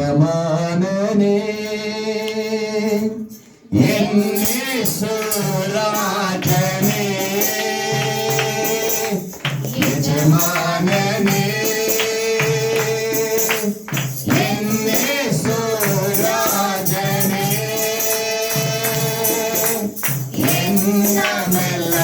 യജമാനനേ എന്നെ സുരാജനേ യജമാനനേ എന്നെ സുരാജനേ എന്നമല്ല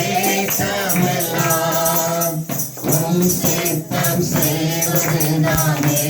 ஏற்றமெல்லாம் உன் சித்தம் செய்வது நானே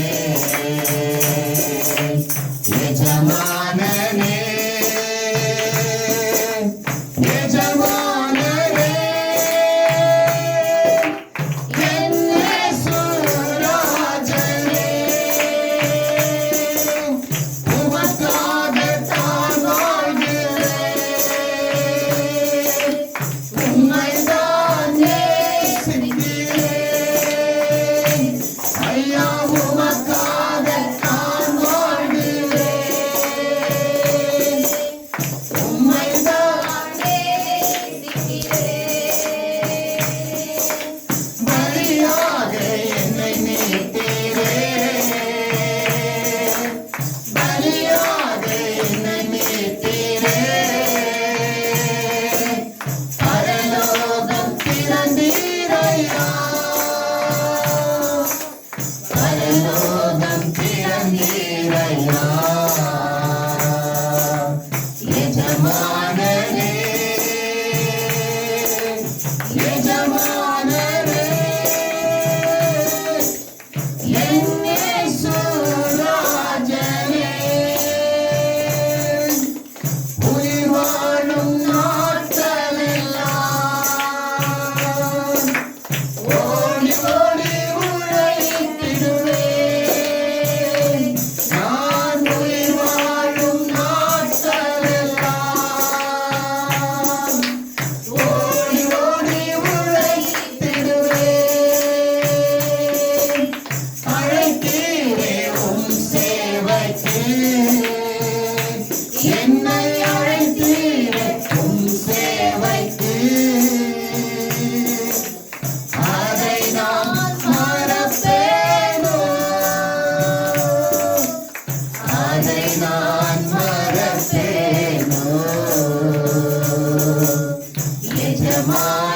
my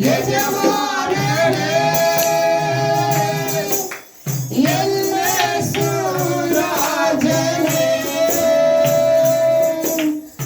Yes, yes, yes.